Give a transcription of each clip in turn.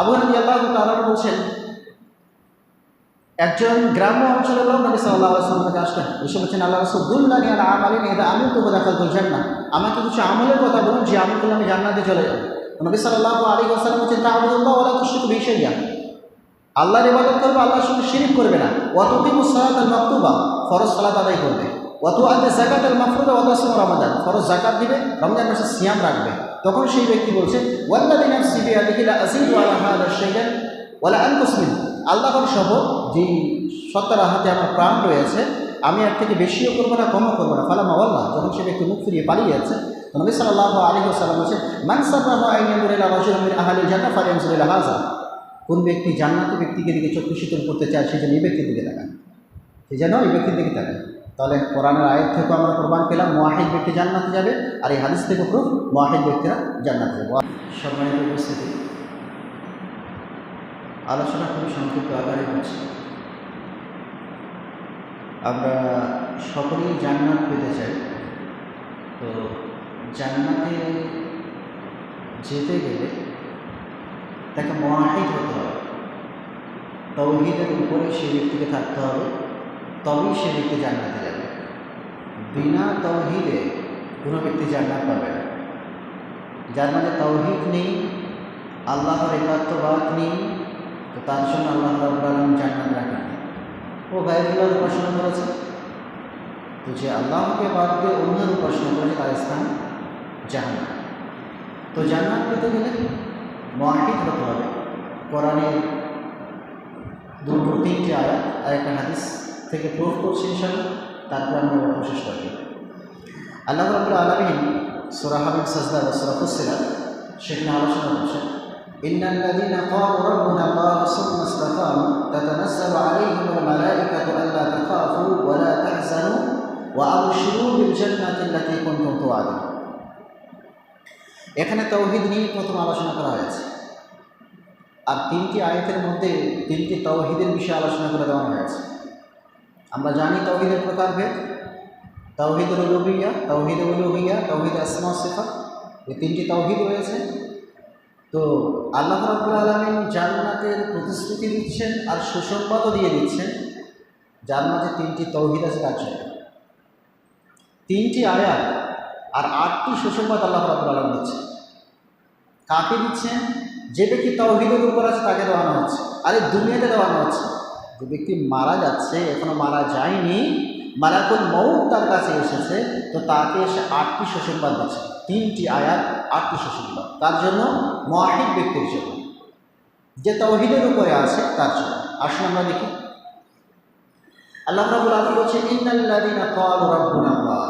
আবু আল্লাহ তাআলা বলছেন, একজন গ্রাম্য অঞ্চলের লোক নবী সাল্লাহ আসলামের কাছে আসলেন। বলছেন, আল্লাহ রসুল দুল্লানি আলা আমালিন এটা আমি তো দেখাল তুলছেন না আমাকে কিছু আমলের কথা বলুন, যে করলে আমি জান্নাতে চলে যাব। নবী সাল্লাহ আলী আসসালাম বলছেন তা আবুদুল্লাহ ওলা তুষ্টিক বিষয়া আল্লাহর ইবাদত করবে, আল্লাহর সঙ্গে শিরিক করবে না। অতকিমু সালাত আল মাকতুবা। ফরজ সালাত আদায় করবে। অত আদে জাকাত আল মাফরুদা অত রমাদান। ফরজ জাকাত দিবে, রমজান মাসে সিয়াম রাখবে। তখন সেই ব্যক্তি বলছে আল্লাহর শপথ যে সত্তার হাতে আমার প্রাণ রয়েছে, আমি এর থেকে বেশিও করব না, কমও করব না। ফালামা আল্লাহ যখন সে ব্যক্তি মুখ ফিরিয়ে পালিয়ে যাচ্ছে সাল্লাহ কোন ব্যক্তি জান্নাতি ব্যক্তিকে দিকে চক্ষু শীতল করতে চায়, সে যেন এই ব্যক্তির দিকে তাকান সে যেন এই ব্যক্তির দিকে তাকান তাহলে কোরআনের আয়ের থেকেও আমরা প্রমাণ পেলাম, মোয়াহিদ ব্যক্তি জান্নাতে যাবে, আর এই হাদিস থেকে প্রুফ মোয়াহিদ ব্যক্তিরা জান্নাতে যাবে। সম্মানিত উপস্থিতি, আলোচনা খুবই সংক্ষিপ্ত আকারে হচ্ছে। আমরা সকলেই জান্নাত পেতে চাই। তো জান্নাতে যেতে গেলে তাকে মহাহিদ হতে হবে। তৌহিদের উপরে সে ব্যক্তিকে থাকতে হবে। তবেই সে ব্যক্তি জান্নাতে যাবে। বিনা তৌহিদে কোনো ব্যক্তি জান্নাত পাবে না। যার মধ্যে তৌহিদ নেই, আল্লাহর একাত্মবাদ নেই, তো তার জন্য আল্লাহ রাবুল আলম জান্নাত রাখেন ও গায়েবুল্লাহর উপাসনা করেছে? তো যে আল্লাহকে বাদ দিয়ে অন্যের উপাসনা করেছে তার স্থান জাহান্নাত তো জান্নাত পেতে গেলে মহাহিদ হতে হবে। কোরআনের দুটো তিনটি আয়াত আর একটা হাদিস থেকে প্রুফ করছি ইনশাল্লাহ তারপর আমরা প্রশেষ করি আল্লাহ রবুল আলমিন সুরা হাবিব সাজদা বা সুরা ফুসিরা সেখানে আলোচনা করছেন إن الذين قالوا ربنا الله ثم استقاموا تتنزل عليهم الملائكة ألا تخافوا ولا تحزنوا وأبشروا بالجنة التي كنتم توعدون এখানে তৌহিদ নিয়ে প্রথম আলোচনা করা হয়েছে আর তিনটি আয়াতের মধ্যে তিনটি তৌহিদের বিষয়ে আলোচনা করে দেওয়া হয়েছে আমরা জানি তৌহিদের প্রকারভেদ তৌহিদুল উলুহিয়া তৌহিদ উলুহিয়া তৌহিদ আসমা সিফা এই তিনটি তৌহিদ রয়েছে। তো আল্লাহ রাবুল আলমিন জান্নাতের প্রতিশ্রুতি দিচ্ছেন আর সুসংবাদও দিয়ে দিচ্ছেন মাঝে তিনটি তৌহিদ আছে তার জন্য। তিনটি আয়াত আর আটটি সুসংবাদ আল্লাহ রাবুল আলম দিচ্ছেন। কাকে দিচ্ছেন? যে ব্যক্তি তৌহিদের উপর আছে তাকে দেওয়ানো হচ্ছে। আর দুনিয়াতে দেওয়ানো হচ্ছে। যে ব্যক্তি মারা যাচ্ছে, এখনও মারা যায়নি, মালাকুল মৌত তার কাছে এসেছে, তো তাকে এসে আটটি সুসংবাদ দিচ্ছে তিনটি আয়াত, আটটি সুসংবাদ তার জন্য মহাহিদ ব্যক্তির জন্য। যে তৌহিদের উপরে আছে, তার জন্য। আসুন আমরা দেখি। আল্লাহ রাবুল আলম বলছে ইন্নাল্লাদিনা কল রব্বুন আল্লাহ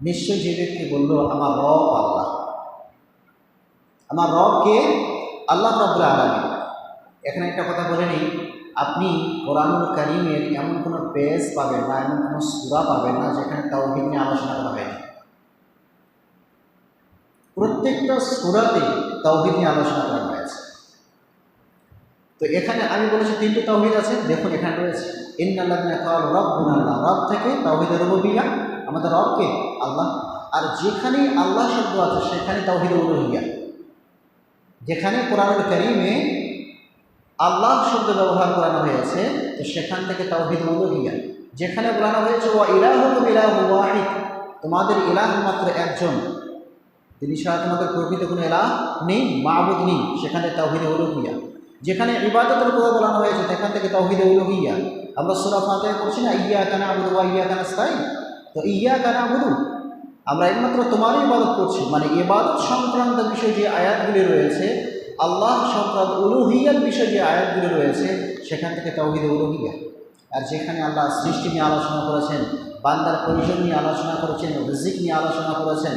নিশ্চয় যে ব্যক্তি বলল, আমার রব আল্লাহ। আমার রবকে আল্লাহ রব্বুল আলমী এখানে একটা কথা বলে নিই। আপনি কোরআনুল করিমের এমন কোনো পেজ পাবেন না এমন কোনো সুরা পাবেন না যেখানে তাওহিদ নিয়ে আলোচনা করা হয়নি। প্রত্যেকটা সুরাতে তাওহিদ নিয়ে আলোচনা করা হয়েছে। তো এখানে আমি বলেছি তিনটে তাওহিদ আছে, দেখুন এখানে রয়েছে ইন্নাল্লাহ কাল রব আল্লাহ রব থেকে তাওহিদের রবিয়া আমাদের রবকে আল্লাহ, আর যেখানেই আল্লাহ শব্দ আছে সেখানে তাওহিদ উলুহিয়া যেখানে কোরআনুল করিমে আল্লাহ শব্দ ব্যবহার করানো হয়েছে, তো সেখান থেকে তাওহিদ উলুহিয়া। যেখানে বলানো হয়েছে ও ইলাহ ইলাহ ওয়াহিদ। তোমাদের ইলাহ মাত্র একজন। তিনি ছাড়া তোমাদের প্রকৃত কোনো এলাহ নেই মাহবুদ নেই। সেখানে তাওহিদে উলুহিয়া। যেখানে ইবাদতের কথা বলানো হয়েছে, সেখান থেকে তাওহিদে উলুহিয়া। আমরা সুরা ফাতে করছি না ইয়া কানা আবুদু ওয়া ইয়া কানা স্থায়ী তো ইয়া কানা আবুদু আমরা একমাত্র তোমারই ইবাদত করছি। মানে ইবাদত সংক্রান্ত বিষয় যে আয়াতগুলি রয়েছে আল্লাহ সংক্রান্ত উলুহিয়ার বিষয় যে আয়াতগুলি রয়েছে, সেখান থেকে তাওহিদে উলুহিয়া। আর যেখানে আল্লাহ সৃষ্টি নিয়ে আলোচনা করেছেন, বান্দার প্রয়োজন নিয়ে আলোচনা করেছেন, রিজিক নিয়ে আলোচনা করেছেন,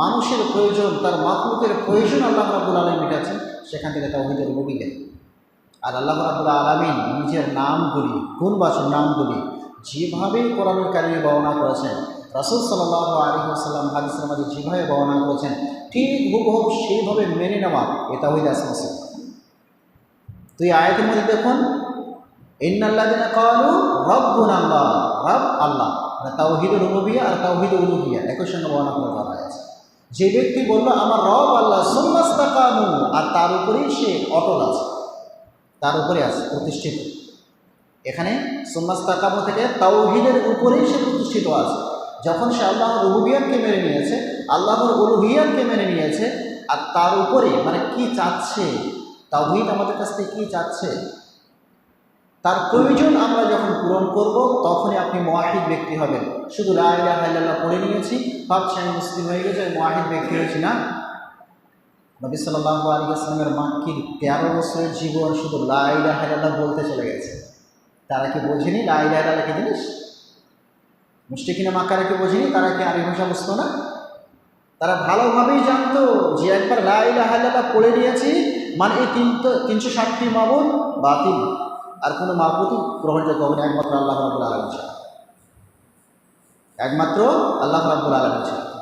মানুষের প্রয়োজন, তার মাহমুদের প্রয়োজন আল্লাহ রাবুল আলম মেটাচ্ছেন, সেখান থেকে তাওহিদের রবিকে আর আল্লাহ রাবুল আলমিন নিজের নামগুলি, গুণবাচক নামগুলি যেভাবে কোরআনুল কারিমে বর্ণনা করেছেন, রাসুল সাল্লাহ আলী আসাল্লাম হাদিসের মাঝে যেভাবে বর্ণনা করেছেন ঠিক হুবহুব সেইভাবে মেনে নেওয়া এটা তাহিদ আসমাসে তো এই আয়াতের মধ্যে দেখুন ইন্নাল্লাদিনা কালু রব্বুন আল্লাহ রব আল্লাহ। মানে তাওহিদ রুবিয়া আর তাওহিদ উলুহিয়া, একই সঙ্গে বর্ণনা করে বলা আছে যে ব্যক্তি বলল, আমার রব আল্লাহ সোম্মাস্তাকানু আর তার উপরেই সে অটল আছে। তার উপরে আছে, প্রতিষ্ঠিত। এখানে সোম্মাস্তাকামু থেকে তাওহিদের উপরেই সে প্রতিষ্ঠিত আছে। যখন সে আল্লাহ রুবিয়াতকে মেরে নিয়েছে আল্লাহর উলুহিয়াতকে মেনে নিয়েছে আর তার উপরে মানে কি চাচ্ছে? তাওহিদ আমাদের কাছ থেকে কী চাচ্ছে? তার প্রয়োজন আমরা যখন পূরণ করব, তখনই আপনি মোয়াহিদ ব্যক্তি হবেন। শুধু লাইলা হাইল্লাহ পড়ে নিয়েছি ভাবছি আমি মুসলিম হয়ে গেছে আমি মোয়াহিদ ব্যক্তি হয়েছি না। নবী সাল্লাহ আলী আসলামের মাক্কির তেরো বছরের জীবন শুধু লাইলা হাইল্লাহ বলতে চলে গেছে। তারা কি বোঝেনি লাইলা হাইল্লাহ কি জিনিস? মুষ্টি কিনা মাক্কারা কি বোঝেনি? তারা কি আরবি ভাষা বুঝতো না? তারা ভালোভাবেই জানতো যে একবার লাইলা হাইল্লাহ পড়ে নিয়েছি মানে এই তিনটো তিনশো ষাটটি মাবুদ বাতিল। আর কোনো মাহবুদই গ্রহণযোগ্য হবে না, একমাত্র আল্লাহ রাবুল আলম একমাত্র আল্লাহ রাবুল আলম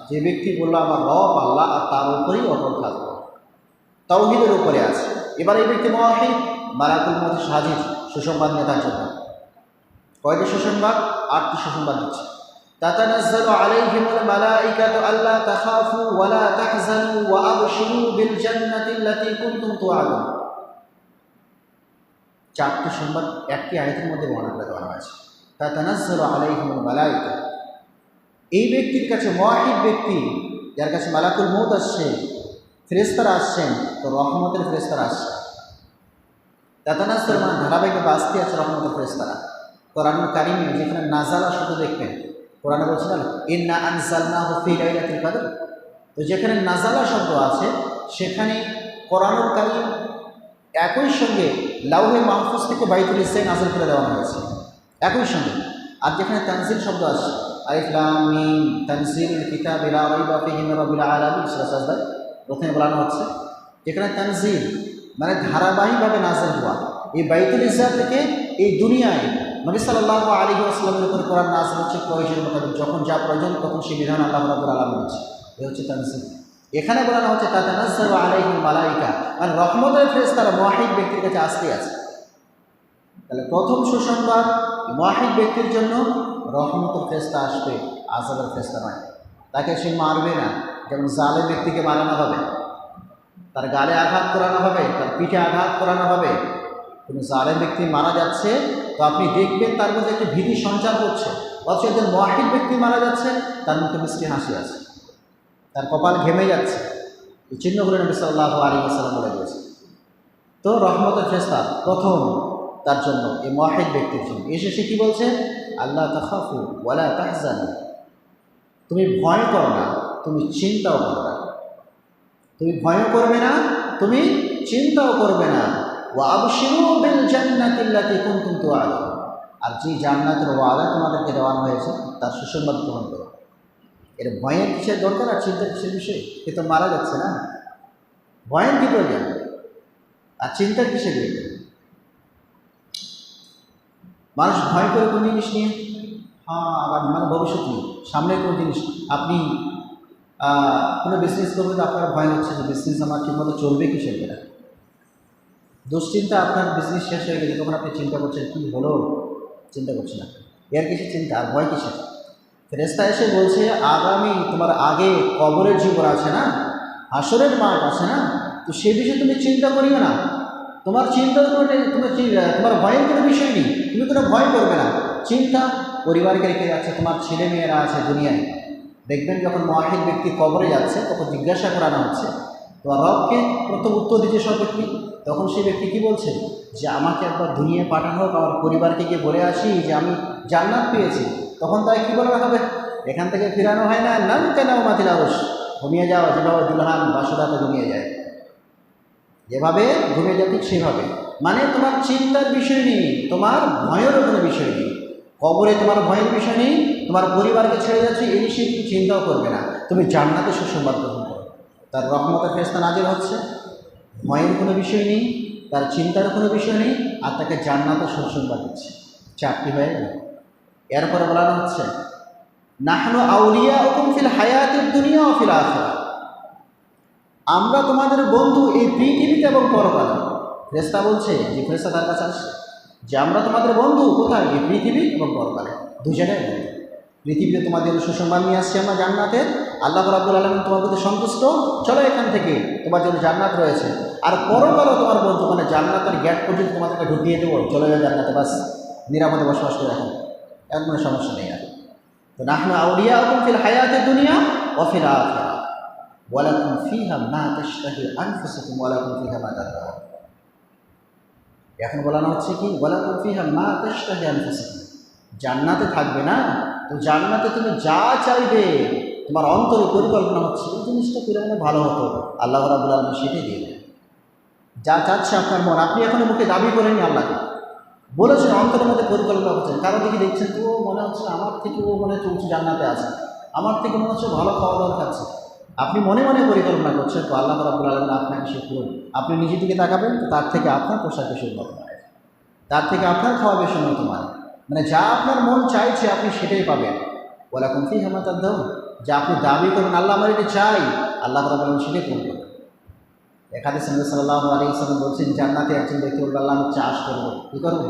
যে ব্যক্তি বলল, আমার রব, আল্লাহ আর তার উপরেই অটল থাকব। তাওহিদের উপরে আছে। এবার এই ব্যক্তি মহাহিদ মারাকুল মধ্যে সাজিদ সুসংবাদ নিয়ে তার জন্য। কয়টি সুসংবাদ? আটটি সুসংবাদ দিচ্ছে। تتنزل عليهم الملائكة ألا تخافوا ولا تحزنوا وأبشروا بالجنة التي كنتم توعدون চারটি সংবাদ একটি আয়তের মধ্যে বর্ণনা করে দেওয়া হয়েছে তা তানাজ্জালু আলাইহিমুল মালাইকা এই ব্যক্তির কাছে মহাহিদ ব্যক্তি যার কাছে মালাকুল মৌত আসছে ফেরেস্তারা আসছেন তো রহমতের ফেরেস্তারা আসছে তাতানাজ্জাল মানে ধারাবাহিক আসতে আছে রহমতের ফেরেস্তারা কোরআন কারিমে যেখানে নাজালা শুধু দেখবেন কোরআনে বলছিলেন ইন্না আনজালনা হুফি লাইলাতুল কদর। তো যেখানে নাজালা শব্দ আছে, সেখানে কোরআনুল কারিম একই সঙ্গে লাউহে মাহফুজ থেকে বাইতুল ইসলাম নাজল করে দেওয়া হয়েছে। একই সঙ্গে। আর যেখানে তানজিল শব্দ আছে আলিফলাম মিম তানজিল কিতাব সাজদা প্রথমে বলানো হচ্ছে। যেখানে তানজিল মানে ধারাবাহিকভাবে নাজল হওয়া, এই বাইতুল ইসলাম থেকে এই দুনিয়ায় নবী সাল্লাল্লাহু আলাইহি ওয়াসাল্লামের উপর কোরআন নাজল হচ্ছে প্রয়োজন মোতাবেক। যখন যা প্রয়োজন, তখন সে বিধান আল্লাহ রাব্বুল আলামিন হচ্ছে এ হচ্ছে তানজিল। এখানে বলানো হচ্ছে, তাতানাজ্জালু আলাইহিম মালাইকা। মানে রহমতের ফেরেশতারা মুয়াহিদ ব্যক্তির কাছে আসতে আছে। তাহলে প্রথম সুসংবাদ, মুয়াহিদ ব্যক্তির জন্য রহমতের ফেস্তা আসবে আজাবের ফেস্তা নয়। তাকে সে মারবে না। যেমন জালেম ব্যক্তিকে মারানো হবে, তার গালে আঘাত করানো হবে, তার পিঠে আঘাত করানো হবে কোনো জালেম ব্যক্তি মারা যাচ্ছে, তো আপনি দেখবেন তার মধ্যে একটি ভীতি সঞ্চার করছে অথচ একজন মহাহিদ ব্যক্তি মারা যাচ্ছে, তার মুখে মিষ্টি হাসি আছে। তার কপাল ঘেমে যাচ্ছে। এই চিহ্নগুলো নবী সাল্লাহ আলী আসালাম বলে দিয়েছে। তো রহমতের ফেস্তা প্রথম তার জন্য এই মহাহিদ ব্যক্তির জন্য। এসে সে কী বলছে? আল্লাহ তাহাফু ওয়ালা তাহজানু। তুমি ভয় করো না, তুমি চিন্তাও করো না। তুমি ভয়ও করবে না, তুমি চিন্তাও করবে না। আর যে জান্নাতের ওয়াদা তোমাদেরকে দেওয়ানো হয়েছে, তার সুসংবাদ গ্রহণ করো। এর ভয়ের কিসের দরকার আর চিন্তার কিসের বিষয়? এ তো মারা যাচ্ছে না। ভয়ের কী প্রয়োজন? আর চিন্তার কিসের বিষয়? মানুষ ভয় করে কোন জিনিস নিয়ে? হ্যাঁ আবার মানে ভবিষ্যৎ নিয়ে। সামনে কোনো জিনিস। আপনি কোনো বিজনেস করবেন আপনার ভয় হচ্ছে যে বিজনেস আমার ঠিকমতো চলবে কি না দুশ্চিন্তা আপনার বিজনেস শেষ হয়ে গেছে তখন আপনি চিন্তা করছেন, কী হলো? চিন্তা করছেন না। এর কিছু চিন্তা, আর ভয় কিসের? ফেরেস্তা এসে বলছে, আগামী তোমার আগে কবরের জীবন আছে না? হাসরের মাঠ আছে না? তো সে বিষয়ে তুমি চিন্তা করিও না। তোমার চিন্তার কোনো তোমার তোমার ভয়ের কোনো বিষয় নেই। তুমি কোনো ভয় করবে না। চিন্তা পরিবারকে রেখে যাচ্ছে, তোমার ছেলে মেয়েরা আছে দুনিয়ায়। দেখবেন যখন মহাহিদ ব্যক্তি কবরে যাচ্ছে, তখন জিজ্ঞাসা করানো হচ্ছে, তোমার রবকে প্রথম উত্তর দিচ্ছে ব্যক্তি তখন সেই ব্যক্তি কী বলছে? যে আমাকে একবার দুনিয়ায় পাঠানো হোক, আমার পরিবারকে গিয়ে বলে আসি যে আমি জান্নাত পেয়েছি। তখন তাই কী বলা হবে? এখান থেকে ফিরানো হয় না? নাম কেন মাতিল আরস ঘুমিয়ে যাওয়া যেভাবে দুলহান বাসুদাতে ঘুমিয়ে যায়। যেভাবে ঘুমিয়ে ঠিক সেভাবে। মানে তোমার চিন্তার বিষয় নেই, তোমার ভয়েরও কোনো বিষয় নেই। কবরে তোমার ভয়ের বিষয় নেই, তোমার পরিবারকে ছেড়ে যাচ্ছে এই তুমি চিন্তাও করবে না। তুমি জান্নাতে সুসংবাদ গ্রহণ করো। তার রহমতের ফেস্তা নাজির হচ্ছে। ভয়ের কোনো বিষয় নেই, তার চিন্তার কোনো বিষয় নেই, আর তাকে জান্নাতে সুসংবাদ দিচ্ছে চারটি হয়ে গেল। এরপরে বলানো হচ্ছে, নাহনো আউলিয়া হুকুম ফিল হায়াতের দুনিয়া ও ফিল আখরা আমরা তোমাদের বন্ধু এই পৃথিবীতে এবং পরকালে। ফ্রেস্তা বলছে, যে ফ্রেস্তা তার কাছে আসছে যে আমরা তোমাদের বন্ধু, কোথায়? এই পৃথিবী এবং পরকালে। দু জায়গায় বন্ধু পৃথিবীতে তোমাদের সুসংবাদ নিয়ে আসছি আমরা জান্নাতের আল্লাহ রাবুল আলমিন তোমার প্রতি সন্তুষ্ট? চলো এখান থেকে, তোমার জন্য জান্নাত রয়েছে। আর পরকালও তোমার বন্ধু মানে জান্নাতের গ্যাট পর্যন্ত তোমাদেরকে ঢুকিয়ে দেবো। চলে যাবে জান্নাতে, বাস। নিরাপদে বসবাস করে এখন এর কোনো সমস্যা নেই আর। তো নাহনু আউলিয়া ফিল হায়াতে দুনিয়া আখিরা। ওয়ালাকুম ফিহা মা তাশতাহি আনফুসুকুম ওয়ালাকুম ফিহা মা এখন বলানো হচ্ছে কি? ওয়ালাকুম ফিহা মা তাশতাহি আনফুসুকুম। জান্নাতে থাকবে না? তো জান্নাতে তুমি যা চাইবে তোমার অন্তরে পরিকল্পনা হচ্ছে, এই জিনিসটা মানে ভালো হতো? আল্লাহ রাবুল আলম সেটাই দিয়ে দেবে যা চাচ্ছে আপনার মন, আপনি এখনও মুখে দাবি করেননি আল্লাহকে। বলেছেন, অন্তরের মধ্যে পরিকল্পনা করছেন। কারও দিকে দেখছেন তো মনে হচ্ছে আমার থেকে ও মনে হচ্ছে জান্নাতে আছে। আমার থেকে মনে হচ্ছে ভালো খাওয়া দাওয়া খাচ্ছে। আপনি মনে মনে পরিকল্পনা করছেন, তো আল্লাহ রাবুল আলম আপনাকে সে করুন। আপনি নিজের দিকে তাকাবেন, তো তার থেকে আপনার পোশাক উন্নত হয়। তার থেকে আপনার খাওয়া বেশি উন্নত মানে যা আপনার মন চাইছে, আপনি সেটাই পাবেন। বলে এখন কি হেমাতার দাও যা আপনি দাবি করবেন, আল্লাহ আমার এটা চাই, আল্লাহ রাবুল আলম সেটাই পূরণ করবেন এখানে সঙ্গে সাল্লাহ আলী ইসলাম বলছেন, জান্নাতে একজন ব্যক্তি বলবে, আল্লাহ আমি চাষ করব। কী করব?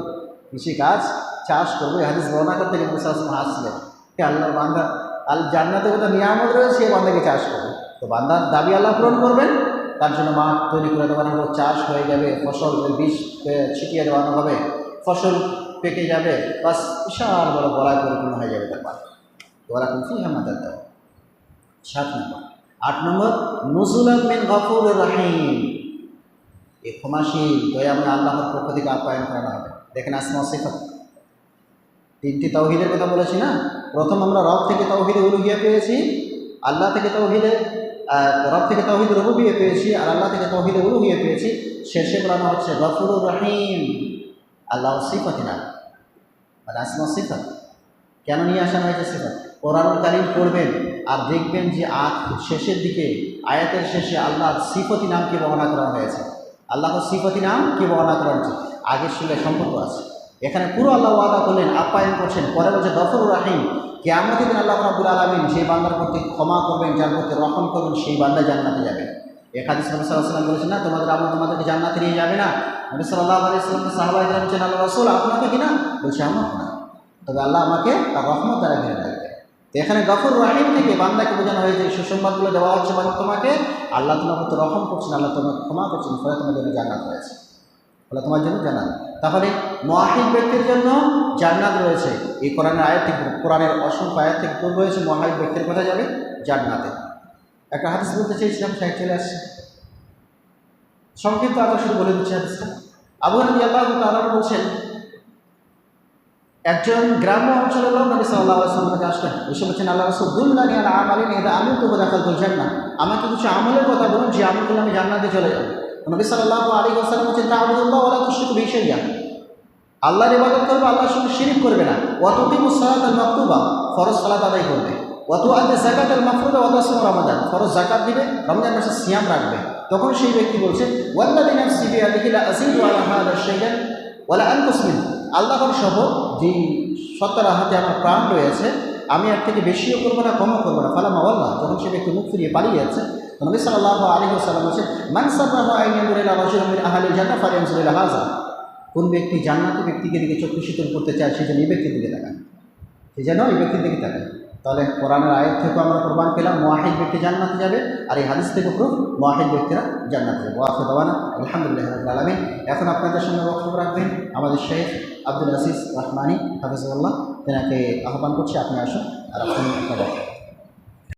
কৃষি কাজ, চাষ করব। হাদিস বর্ণনা করতে গেলে মুসা আসলাম হাসলেন। আল্লাহর বান্দা, আল জান্নাতে কোথাও নিয়ামত রয়েছে বান্দাকে চাষ করবে তো বান্দার দাবি আল্লাহ পূরণ করবেন, তার জন্য মাঠ তৈরি করে দেওয়ানো হবে, চাষ হয়ে যাবে, ফসল বীজ ছিটিয়ে দেওয়ানো হবে, ফসল পেকে যাবে, বাস বিশাল বড় বলায় পরিপূর্ণ হয়ে যাবে তার মাঠ ওরা কিন্তু হেমাদার দেওয়া সাত নম্বর। আট নম্বর নজুলাম মিন গফুর রাহিম। এই ক্ষমাশীল, দয়াময় আল্লাহর পক্ষ থেকে আপ্যায়ন করানো হবে। দেখেন আসমা সিফত। তিনটি তৌহিদের কথা বলেছি না? প্রথম আমরা রব থেকে তৌহিদে উলুহিয়া পেয়েছি, আল্লাহ থেকে তৌহিদে রব থেকে তৌহিদ রবুবিয়ে পেয়েছি, আর আল্লাহ থেকে তৌহিদে উলুহিয়া পেয়েছি। শেষে বলানো হচ্ছে গফুরুর রাহিম। আল্লাহ সিফতি না। মানে আসমা সিফত। কেন নিয়ে আসানো হয়েছে সিফত? কোরআন কারিম পড়বেন। আর দেখবেন যে আখ শেষের দিকে, আয়াতের শেষে আল্লাহর সিফতি নামকে বর্ণনা করা হয়েছে? আল্লাহর সিফতি নাম কি বর্ণনা করা হয়েছে? আগের সঙ্গে সম্পর্ক আছে। এখানে পুরো আল্লাহ ওয়াদা করলেন, আপ্যায়ন করছেন। পরে বলছে গফর রাহিম। কেমন দিন আল্লাহ রাবুল আলমিন সেই বান্দার প্রতি ক্ষমা করবেন, যার প্রতি রহম করবেন, সেই বান্দা জান্নাতে যাবে। নবী সাল্লাহ বলেছেন না, তোমাদের আমল তোমাদেরকে জান্নাতে নিয়ে যাবে না। নবী সাল্লাহ আলি সাল্লামকে সাহাবাহ আল্লাহ রসুল, আপনাকে কিনা বলছে আমার না। তবে আল্লাহ আমাকে তার রহমত দ্বারা ঘিরে তো এখানে গফর রাহিম থেকে বান্দাকে বোঝানো হয়েছে সুসংবাদগুলো দেওয়া হচ্ছে মানে তোমাকে আল্লাহ তোমার প্রতি রহম করছেন, আল্লাহ তোমাকে ক্ষমা করছেন, ফলে তোমার জন্য জান্নাত রয়েছে। ফলে তোমার জন্য জান্নাত। তাহলে মহাহিদ ব্যক্তির জন্য জান্নাত রয়েছে। এই কোরআনের আয়াত থেকে, কোরআনের অসংখ্য আয়াত থেকে পূর্ব হয়েছে মহাহিদ ব্যক্তির কথা যাবে? জান্নাতে। একটা হাদিস বলতে চেয়েছিলাম সাইড চলে আসছে। সংক্ষিপ্ত আদর্শ বলে দিচ্ছে হাদিসটা। আবু আল্লাহ তাআলা বলছেন একজন গ্রাম্য অঞ্চলের লোক নবী সাল্লাহ সাল্লামকে আসলেন। এসে বলছেন আল্লাহ রসুল দুল্লানি আল্লাহ আমালিন এদা আমি তো দেখাল বলছেন না আমাকে কিছু আমলের কথা বলুন, যে আমলগুলো আমি জান্নাতে চলে যাব। নবী সাল্লাহ আলী আসসালাম বলছেন তা আবুদুল্লাহ ওলা তুষ্টিক বিষয় জ্ঞান আল্লাহর ইবাদত করবে, আল্লাহর সঙ্গে শিরিক করবে না। অতদিন সালাত আল মাকতুবা। ফরজ সালাত আদায় করবে। অত আদে জাকাত আল মাফরুদা অত আসম রমাদান। ফরজ জাকাত দিবে, রমজান মাসে সিয়াম রাখবে। তখন সেই ব্যক্তি বলছে ওয়াল্লাদিন সিবি আলিহিলা আসিদ ওয়ালা হাদা শাইয়ান ওয়ালা আনকুসমিন আল্লাহর সহ যে সত্তার হাতে আমার প্রাণ রয়েছে, আমি এর থেকে বেশিও করব না, কমও করব না। ফালামা আল্লাহ যখন সে ব্যক্তি মুখ ফিরিয়ে পালিয়ে যাচ্ছে সাল্লাহ আলী সাল্লাম বলছে মানসাবাহ আইনুল্লাহ রসুল আহলি জান্না ফারিয়ামসুল্লাহ হাজা কোন ব্যক্তি জান্নাতি ব্যক্তিকে দিকে চক্ষু শীতল করতে চায়, সে যেন এই ব্যক্তির দিকে তাকান সে যেন এই ব্যক্তির দিকে তাকান তাহলে কোরআনের আয়ের থেকেও আমরা প্রমাণ পেলাম, মোয়াহিদ ব্যক্তি জান্নাতে যাবে, আর এই হাদিস থেকে প্রুফ, মোয়াহিদ ব্যক্তিরা জান্নাতে যাবে। ওয়াফে দেওয়ানা, আলহামদুলিল্লাহ আলমিন। এখন আপনাদের সঙ্গে বক্তব্য রাখবেন আমাদের শেখ আব্দুল আসিস রহমানি হাফিজুল্লাহ তেনাকে আহ্বান করছি আপনি আসুন আর আপনি